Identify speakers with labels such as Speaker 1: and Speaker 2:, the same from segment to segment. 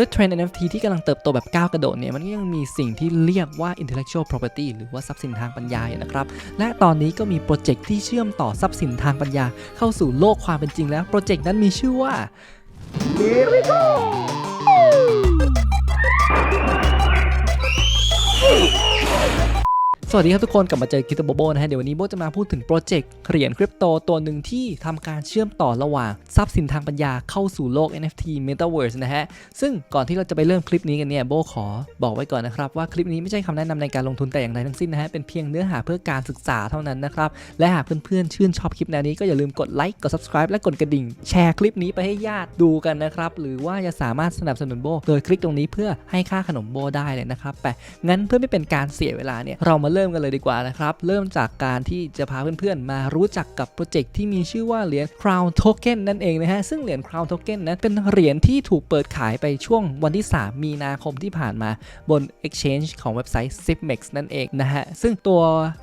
Speaker 1: ด้วยเทรนด์ NFT ที่กำลังเติบโตแบบก้าวกระโดดเนี่ยมันก็ยังมีสิ่งที่เรียกว่า intellectual property หรือว่าทรัพย์สินทางปัญญาอยู่นะครับ และตอนนี้ก็มีโปรเจกต์ที่เชื่อมต่อทรัพย์สินทางปัญญา เข้าสู่โลกความเป็นจริงแล้วโปรเจกต์นั้นมีชื่อว่า สวัสดีครับทุกคนกลับมาเจอคิตโบโบนะฮะเดี๋ยววันนี้โบจะมาพูดถึงโปรเจกต์เหรียญคริปโตตัวหนึ่งที่ทำการเชื่อมต่อระหว่างทรัพย์สินทางปัญญาเข้าสู่โลก NFT Metaverse นะฮะ ซึ่งก่อนที่เราจะไปเริ่มคลิปนี้กันเนี่ยโบขอบอกไว้ก่อนนะครับ ว่าคลิปนี้ไม่ใช่คำแนะนำในการลงทุนแต่อย่างใดทั้งสิ้นนะฮะ เป็นเพียงเนื้อหาเพื่อการศึกษาเท่านั้นนะครับ และหากเพื่อนๆชื่นชอบคลิปแนวนี้ก็อย่าลืมกดไลค์กด subscribe และกดกระดิ่ง แชร์คลิปนี้ไปให้ญาติดูกันนะครับหรือว่าจะสามารถสนับสนุนโบโดยคลิกตรงนี้เพื่อให้ค่าขนมโบได้เลยนะครับแต่งั้นเพื่อไม่เป็นการเสียเวลาเนี่ยเรามาเริ่มริ่มกันเลยดีกว่านะครับ เริ่มจากการที่จะพาเพื่อนๆ มารู้จักกับโปรเจกต์ที่มีชื่อว่าเหรียญ Crown Token นั่นเองนะฮะ ซึ่งเหรียญ Crown Token นั้นเป็นเหรียญที่ถูกเปิดขายไปช่วงวันที่ 3 มีนาคมที่ผ่านมาบน Exchange ของเว็บไซต์ Zipmex นั่นเองนะฮะ ซึ่งตัว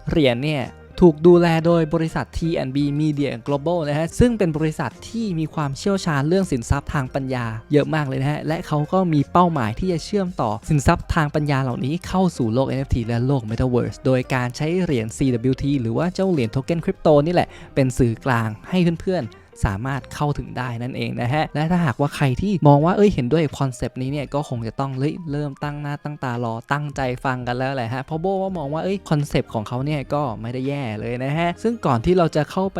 Speaker 1: เหรียญเนี่ย ถูกดูแลโดยบริษัท T&B Media Global นะฮะ ซึ่งเป็นบริษัทที่มีความเชี่ยวชาญเรื่องสินทรัพย์ทางปัญญาเยอะมากเลยนะฮะ และเขาก็มีเป้าหมายที่จะเชื่อมต่อสินทรัพย์ทางปัญญาเหล่านี้เข้าสู่โลก NFT และโลก Metaverse โดยการใช้เหรียญ CWT หรือว่าเจ้าเหรียญโทเค็นคริปโตนี่แหละเป็นสื่อกลางให้เพื่อนๆ สามารถเข้าถึงได้นั่นเองนะฮะ และถ้าหากว่าใครที่มองว่าเอ้ยเห็นด้วยคอนเซปต์นี้เนี่ยก็คงจะต้องเฮ้ยเริ่มตั้งหน้าตั้งตารอตั้งใจฟังกันแล้วแหละฮะเพราะโบว่ามองว่าเอ้ยคอนเซปต์ของเขาเนี่ยก็ไม่ได้แย่เลยนะฮะ ซึ่งก่อนที่เราจะเข้าไป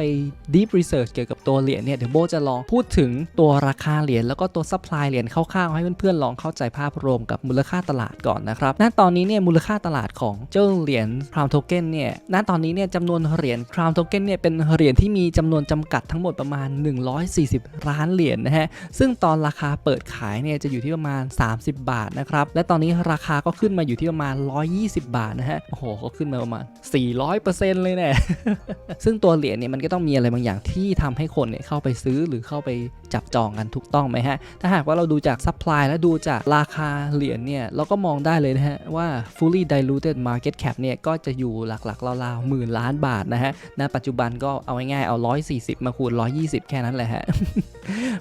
Speaker 1: deep research เกี่ยวกับตัวเหรียญเนี่ยเดี๋ยวโบจะลองพูดถึงตัวราคาเหรียญแล้วก็ตัว supply เหรียญคร่าวๆให้เพื่อนๆลองเข้าใจภาพรวมกับมูลค่าตลาดก่อนนะครับณตอนนี้เนี่ยมูลค่าตลาดของเจ้าเหรียญ Crown Token เนี่ยณตอนนี้เนี่ยจำนวนเหรียญ Crown Token เนี่ยเป็นเหรียญที่มีจำนวนจำกัดทั้งหมดประมาณ140 ล้านเหรียญนะฮะ ซึ่งตอนราคาเปิดขายเนี่ยจะอยู่ที่ประมาณ 30 บาทนะครับ และตอนนี้ราคาก็ขึ้นมาอยู่ที่ประมาณ 120 บาทนะฮะ โอ้โห ก็ขึ้นมาประมาณ 400%เลยแน่ซึ่งตัวเหรียญเนี่ยมันก็ต้องมีอะไรบางอย่างที่ทำให้คนเนี่ยเข้าไปซื้อหรือเข้าไปจับจองกันถูกต้องไหมฮะ ถ้าหากว่าเราดูจากซัพพลายและดูจากราคาเหรียญเนี่ยเราก็มองได้เลยนะฮะว่า fully diluted market cap เนี่ยก็จะอยู่หลักๆราวๆหมื่นล้านบาทนะฮะ ณ ปัจจุบันก็เอาง่ายๆเอา 140 มาคูณ 120แค่นั้นแหละฮะ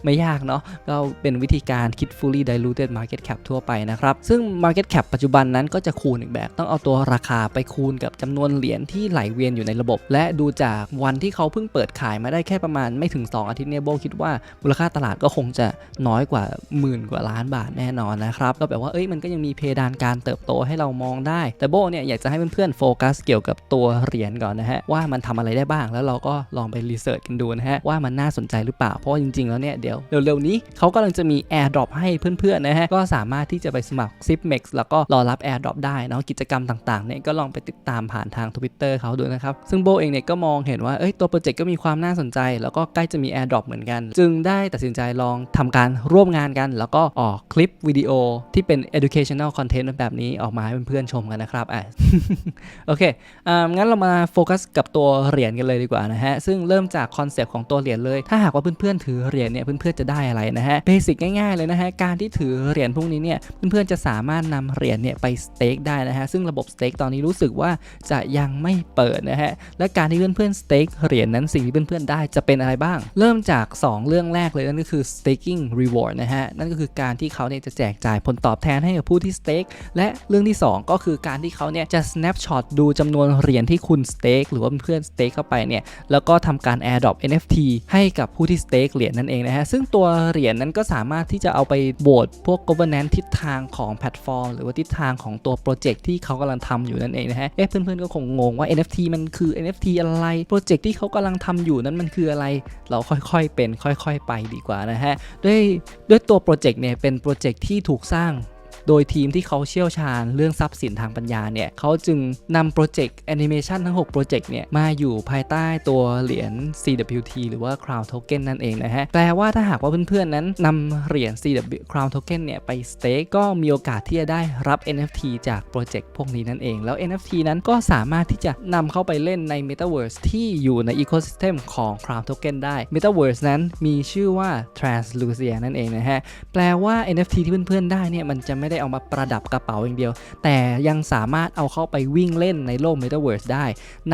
Speaker 1: ไม่ยากเนาะก็เป็นวิธีการคิด fully diluted market cap ทั่วไปนะครับ ซึ่ง market cap ปัจจุบันนั้นก็จะคูณอีกแบบ ต้องเอาตัวราคาไปคูณกับจำนวนเหรียญที่ไหลเวียนอยู่ในระบบ และดูจากวันที่เขาเพิ่งเปิดขายมาได้แค่ประมาณไม่ถึง 2 อาทิตย์เนี่ยโบคิดว่ามูลค่าตลาดก็คงจะน้อยกว่าหมื่นกว่าล้านบาทแน่นอนนะครับก็แบบว่าเอ้ยมันก็ยังมีเพดานการเติบโตให้เรามองได้ แต่โบเนี่ยอยากจะให้เพื่อนๆโฟกัสเกี่ยวกับตัวเหรียญก่อนนะฮะว่ามันทำอะไรได้บ้างแล้วเราก็ลองไปรีเสิร์ชกันดูนะฮะว่ามันน่าสนใจหรือเปล่าเพราะจริงๆแล้วเนี่ยเดี๋ยวเร็วๆนี้เขากำลังจะมี AirDrop ให้เพื่อนๆนะฮะก็สามารถที่จะไปสมัคร Zipmex แล้วก็รอรับ AirDrop ได้เนาะกิจกรรมต่างๆเนี่ยก็ลองไปติดตามผ่านทาง Twitter เขาดูนะครับซึ่งโบเองเนี่ยก็มองเห็นว่าเอ้ยตัวโปรเจกต์ก็มีความน่าสนใจ แล้วก็ใกล้จะมี AirDrop เหมือนกัน จึงได้ตัดสินใจลองทำการร่วมงานกัน แล้วก็ออกคลิปวิดีโอที่เป็น educational content แบบนี้ออกมาให้เพื่อนๆชมกันนะครับอะโอเคอ่างั้นเรามาโฟกัสกับตัวเหรียญกันเลยดีกว่านะฮะซึ่งเริ่มจากคอนเซปต์ของตัวเหรียญเลย ถ้าหากว่าเพื่อนๆถือเหรียญเนี่ยเพื่อนๆจะได้อะไรนะฮะเบสิกง่ายๆเลยนะฮะการที่ถือเหรียญพวกนี้เนี่ยเพื่อนๆจะสามารถนำเหรียญเนี่ยไปสเต็กได้นะฮะซึ่งระบบสเต็กตอนนี้รู้สึกว่าจะยังไม่เปิดนะฮะและการที่เพื่อนๆสเต็กเหรียญนั้นสิ่งที่เพื่อนๆได้จะเป็นอะไรบ้าง เริ่มจาก 2 เรื่องแรกเลยนั่นก็คือ staking reward นะฮะนั่นก็คือการที่เขาเนี่ยจะแจกจ่ายผลตอบแทนให้กับผู้ที่สเต็กและเรื่องที่ 2 ก็คือการที่เขาเนี่ยจะ snapshot ดูจำนวนเหรียญที่คุณสเต็กหรือว่าเพื่อนสเต็กเข้าไปเนี่ยแล้วก็ทำการ airdrop NFT ให้กับผู้ที่สเต็กเหรียญนั่นเองนะฮะ ซึ่งตัวเหรียญนั้นก็สามารถที่จะเอาไปโหวตพวก governance ทิศทางของแพลตฟอร์ม หรือว่าทิศทางของตัวโปรเจกต์ที่เขากำลังทำอยู่นั่นเองนะฮะ เอ๊ะเพื่อนๆก็คงงงว่า NFT มันคือ NFT อะไรโปรเจกต์ที่เขากำลังทำอยู่นั้นมันคืออะไร เราค่อยๆเป็นค่อย ๆ ไปดีกว่านะฮะด้วยด้วยตัวโปรเจกต์เนี่ยเป็นโปรเจกต์ที่ถูกสร้าง โดยทีมที่เขาเชี่ยวชาญเรื่องทรัพย์สินทางปัญญาเนี่ยเขาจึงนำโปรเจกต์แอนิเมชันทั้ง 6 โปรเจกต์เนี่ยมาอยู่ภายใต้ตัวเหรียญ CWT หรือว่า Crown Token นั่นเองนะฮะแปลว่าถ้าหากว่าเพื่อนๆนั้นนำเหรียญ CW Crown Token เนี่ยไปสเต็กก็มีโอกาสที่จะได้รับ NFT จากโปรเจกต์พวกนี้นั่นเอง แล้ว NFT นั้นก็สามารถที่จะนำเข้าไปเล่นใน Metaverse ที่อยู่ใน Ecosystem ของ Crown Token ได้ Metaverse นั้นมีชื่อว่า Translucia นั่นเองนะฮะแปลว่า NFT ที่เพื่อนๆได้เนี่ยมันจะไม่ไม่ได้เอามาประดับกระเป๋าอย่างเดียว แต่ยังสามารถเอาเข้าไปวิ่งเล่นในโลก Metaverse ได้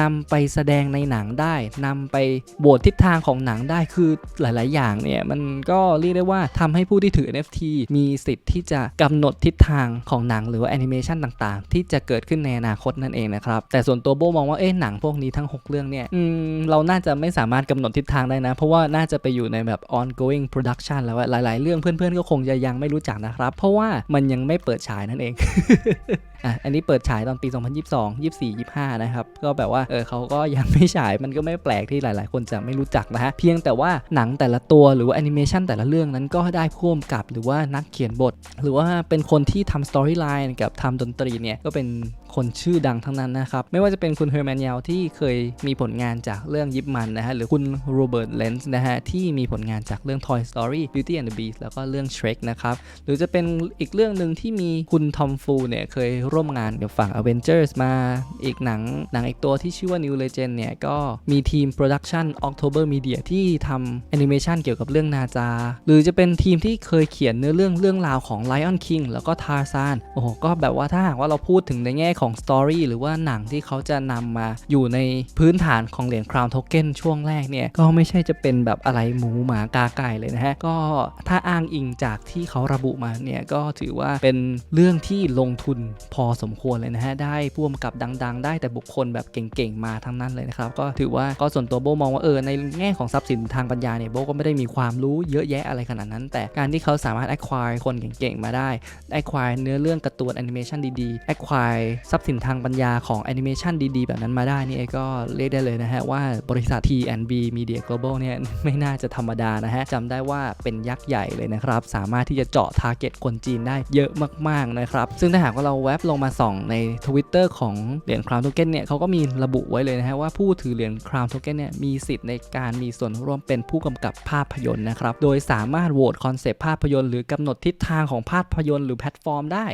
Speaker 1: นำไปแสดงในหนังได้นำไปโบททิศทางของหนังได้คือหลาย ๆ อย่างเนี่ย มันก็เรียกได้ว่าทำให้ผู้ที่ถือ NFT มีสิทธิ์ที่จะกำหนดทิศทางของหนังหรือว่าแอนิเมชันต่าง ๆ ที่จะเกิดขึ้นในอนาคตนั่นเองนะครับ แต่ส่วนตัวโบมองว่าเอ๊ะหนังพวกนี้ทั้ง 6 เรื่องเนี่ยอืมเราน่าจะไม่สามารถกำหนดทิศทางได้นะ เพราะว่าน่าจะไปอยู่ในแบบ ongoing production แล้วหลาย ๆ เรื่องเพื่อน ๆ ก็คงจะยังไม่รู้จักนะครับ เพราะว่ามันยังไไม่เปิดฉายนั่นเอง อะ อันนี้เปิดฉายตอนปี 2022 24 25 นะครับ ก็แบบว่า เออเขาก็ยังไม่ฉาย มันก็ไม่แปลกที่หลาย ๆ คนจะไม่รู้จักนะฮะ เพียงแต่ว่าหนังแต่ละตัวหรือว่าแอนิเมชันแต่ละเรื่องนั้นก็ได้พ่วมกับหรือว่านักเขียนบท หรือว่าเป็นคนที่ทำสตอรี่ไลน์กับทำดนตรีเนี่ย ก็เป็น คนชื่อดังทั้งนั้นนะครับไม่ว่าจะเป็นคุณเฮอร์แมนเยลที่เคยมีผลงานจากเรื่องยิปมันนะฮะหรือคุณโรเบิร์ตเลนส์นะฮะที่มีผลงานจากเรื่อง Toy Story Beauty and the Beast แล้วก็เรื่อง Shrek นะครับหรือจะเป็นอีกเรื่องหนึ่งที่มีคุณทอมฟูเนี่ยเคยร่วมงานกับฝั่ง Avengers มาอีกหนังหนังอีกตัวที่ชื่อว่า New Legend เนี่ยก็มีทีม Production October Media ที่ทำแอนิเมชันเกี่ยวกับเรื่องนาจา หรือจะเป็นทีมที่เคยเขียนเนื้อเรื่องเรื่องราวของ Lion King แล้วก็ Tarzan โอ้โหก็แบบว่าถ้าหากว่าเราพูดถึงในแง่ของ Story หรือว่าหนังที่เขาจะนำมาอยู่ในพื้นฐานของเหรียญ Crown Token ช่วงแรกเนี่ย ก็ไม่ใช่จะเป็นแบบอะไรหมูหมากาไก่เลยนะฮะ ก็ถ้าอ้างอิงจากที่เขาระบุมาเนี่ย ก็ถือว่าเป็นเรื่องที่ลงทุนพอสมควรเลยนะฮะ ได้พ่วมกับดัง ๆ ได้แต่บุคคลแบบเก่งๆมาทั้งนั้นเลยนะครับ ก็ถือว่าก็ส่วนตัวโบมองว่าเออในแง่ของทรัพย์สินทางปัญญาเนี่ยโบก็ไม่ได้มีความรู้เยอะแยะอะไรขนาดนั้น แต่การที่เขาสามารถ acquire คนเก่งๆมาได้ acquire เนื้อเรื่องการ์ตูนแอนิเมชันดีๆ acquire ทรัพย์สินทางปัญญาของแอนิเมชันดีๆ แบบนั้นมาได้นี่ก็เรียกได้เลยนะฮะ ว่าบริษัท T&B Media Global เนี่ยไม่น่าจะธรรมดานะฮะจำได้ว่าเป็นยักษ์ใหญ่เลยนะครับ สามารถที่จะเจาะ target คนจีนได้เยอะมากๆนะครับ ซึ่งถ้าหากว่าเราแว็บลงมาส่องใน Twitter ของเหรียญ Crown Token เนี่ยเขาก็มีระบุไว้เลยนะฮะว่าผู้ถือเหรียญ Crown Token เนี่ยมีสิทธิ์ในการมีส่วนร่วมเป็นผู้กำกับภาพยนตร์นะครับโดยสามารถโหวตคอนเซปต์ภาพยนตร์หรือกำหนดทิศทางของภาพยนตร์หรือแพลตฟอร์มได้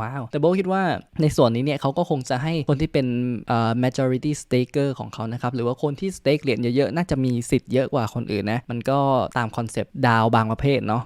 Speaker 1: ว้าว แต่โบคิดว่าในส่วนนี้เนี่ยเขาก็คงจะให้คนที่เป็นเอ่อ majority staker ของเขานะครับ หรือว่าคนที่ stake เหรียญเยอะๆ น่าจะมีสิทธิ์เยอะกว่าคนอื่นนะ มันก็ตามคอนเซปต์ดาวบางประเภทเนาะ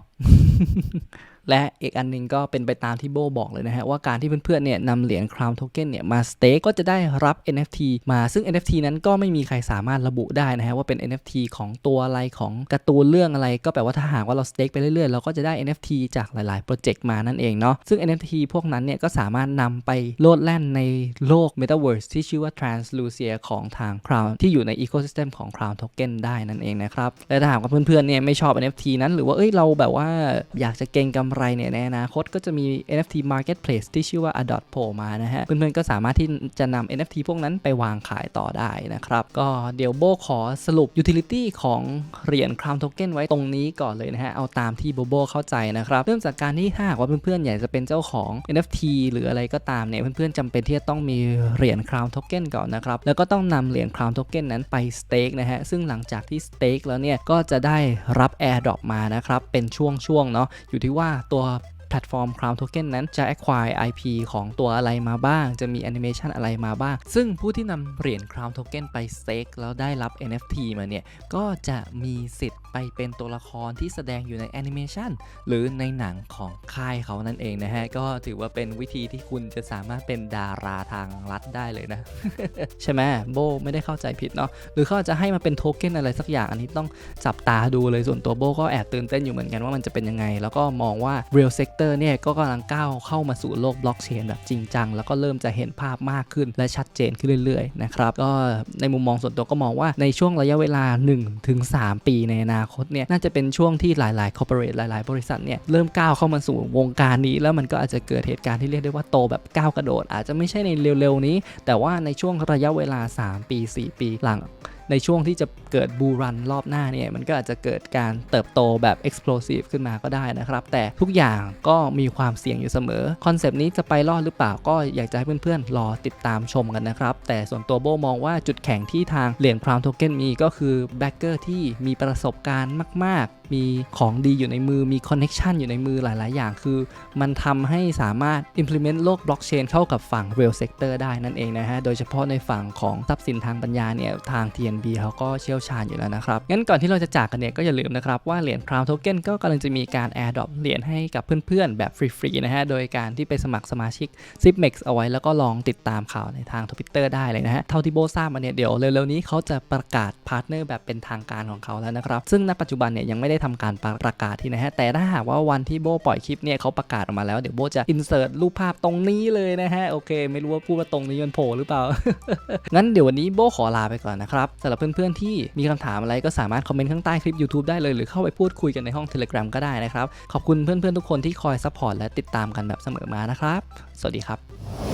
Speaker 1: และอีกอันหนึงก็เป็นไปตามที่โบบอกเลยนะฮะ ว่าการที่เพื่อนๆเนี่ยนำเหรียญ Crown Token เนี่ยมา stake ก็จะได้รับ NFT มาซึ่ง NFT นั้นก็ไม่มีใครสามารถระบุได้นะฮะ ว่าเป็น NFT ของตัวอะไรของการ์ตูนเรื่องอะไร ก็แปลว่าถ้าหากว่าเรา stake ไปเรื่อยๆ เราก็จะได้ NFT จากหลายๆโปรเจกต์มานั่นเองเนาะซึ่ง NFT พวกนั้นเนี่ยก็สามารถนำไปโลดแล่นในโลก Metaverse ที่ชื่อว่า Translucia ของทาง Crown ที่อยู่ใน Ecosystem ของ Crown Token ได้นั่นเองนะครับและถ้าหากว่าเพื่อนๆเนี่ยไม่ชอบ NFT นั้นหรือว่าเอ้ยเราแบบว่าอยากจะเก็งกำไรเนี่ยในอนาคตก็จะมี NFT Marketplace ที่ชื่อว่า Adot โผล่มานะฮะ เพื่อนๆก็สามารถที่จะนำ NFT พวกนั้นไปวางขายต่อได้นะครับ ก็เดี๋ยวโบขอสรุป utility ของเหรียญ Crown Token ไว้ตรงนี้ก่อนเลยนะฮะ เอาตามที่โบโบเข้าใจนะครับ เริ่มจากการที่ถ้าหากว่าเพื่อนๆอยากจะเป็นเจ้าของ NFT หรืออะไรก็ตามเนี่ยเพื่อนๆจำเป็นที่จะต้องมีเหรียญ Crown Token ก่อนนะครับ แล้วก็ต้องนำเหรียญ Crown Token นั้นไป stake นะฮะซึ่งหลังจากที่ stake แล้วเนี่ยก็จะได้รับ airdrop มานะครับเป็นช่วงๆเนาะอยู่ที่ว่าตัว แพลตฟอร์ม Crown Token นั้นจะ acquire IP ของตัวอะไรมาบ้าง จะมีแอนิเมชันอะไรมาบ้าง ซึ่งผู้ที่นำเหรียญ Crown Token ไป stake แล้วได้รับ NFT มาเนี่ย ก็จะมีสิทธิ์ไปเป็นตัวละครที่แสดงอยู่ในแอนิเมชันหรือในหนังของค่ายเขานั่นเองนะฮะ ก็ถือว่าเป็นวิธีที่คุณจะสามารถเป็นดาราทางรัฐได้เลยนะ ใช่ไหมโบไม่ได้เข้าใจผิดเนาะหรือเขาอาจจะให้มาเป็นโทเค็นอะไรสักอย่างอันนี้ต้องจับตาดูเลยส่วนตัวโบก็แอบตื่นเต้นอยู่เหมือนกันว่ามันจะเป็นยังไง แล้วก็มองว่า real sector เนี่ยก็กำลังก้าวเข้ามาสู่โลกบล็อกเชนแบบจริงจัง แล้วก็เริ่มจะเห็นภาพมากขึ้นและชัดเจนขึ้นเรื่อยๆนะครับก็ในมุมมองส่วนตัวก็มองว่าในช่วงระยะเวลา 1-3 ปีในอนาคตเนี่ยน่าจะเป็นช่วงที่หลายๆ corporate หลาย ๆ บริษัทเนี่ยเริ่มก้าวเข้ามาสู่วงการนี้ แล้วมันก็อาจจะเกิดเหตุการณ์ที่เรียกได้ว่าโตแบบก้าวกระโดด อาจจะไม่ใช่ในเร็วๆนี้ แต่ว่าในช่วงระยะเวลา 3 ปี 4 ปีหลัง ในช่วงที่จะเกิดบูรันรอบหน้าเนี่ยมันก็อาจจะเกิดการเติบโตแบบ explosive ขึ้นมาก็ได้นะครับ แต่ทุกอย่างก็มีความเสี่ยงอยู่เสมอคอนเซปต์นี้จะไปรอดหรือเปล่าก็อยากจะให้เพื่อนๆ รอติดตามชมกันนะครับ แต่ส่วนตัวโบมองว่าจุดแข็งที่ทางเหรียญพรามโทเก้นมีก็คือแบ็กเกอร์ที่มีประสบการณ์มาก มีของดีอยู่ในมือมีคอนเน็ชันอยู่ในมือหลาย ๆ อย่าง คือมันทำให้สามารถ implement โลกบล็อกเชนเข้ากับฝั่ง real sector ได้นั่นเองนะฮะ โดยเฉพาะในฝั่งของทรัพย์สินทางปัญญาเนี่ย ทาง TNB เขาก็เชี่ยวชาญอยู่แล้วนะครับ งั้นก่อนที่เราจะจากกันเนี่ย ก็อย่าลืมนะครับว่าเหรียญ Crown Token ก็กำลังจะมีการ airdrop เหรียญให้กับเพื่อน ๆ แบบฟรี ๆ นะฮะ โดยการที่ไปสมัครสมาชิก Zipmex เอาไว้แล้วก็ลองติดตามข่าวในทาง Twitter ได้เลยนะฮะ เท่าที่โบทราบมาเนี่ยเดี๋ยวเร็ว ๆ นี้เขาจะประกาศพาร์ทเนอร์แบบเป็นทางการของเขาแล้วนะครับซึ่งณปัจจุบันเนี่ยยังไม่ได้ทำการประกาศที่นะฮะ แต่ถ้าหากว่าวันที่โบปล่อยคลิปเนี่ยเขาประกาศออกมาแล้วเดี๋ยวโบจะอินเสิร์ตรูปภาพตรงนี้เลยนะฮะ โอเค ไม่รู้ว่าพูดว่าตรงนี้มันโผล่หรือเปล่า งั้นเดี๋ยววันนี้โบขอลาไปก่อนนะครับสำหรับเพื่อนๆที่มีคำถามอะไรก็สามารถคอมเมนต์ข้างใต้คลิป YouTube ได้เลยหรือเข้าไปพูดคุยกันในห้อง Telegram ก็ได้นะครับ ขอบคุณเพื่อนๆทุกคนที่คอยซัพพอร์ตและติดตามกันแบบเสมอมานะครับ สวัสดีครับ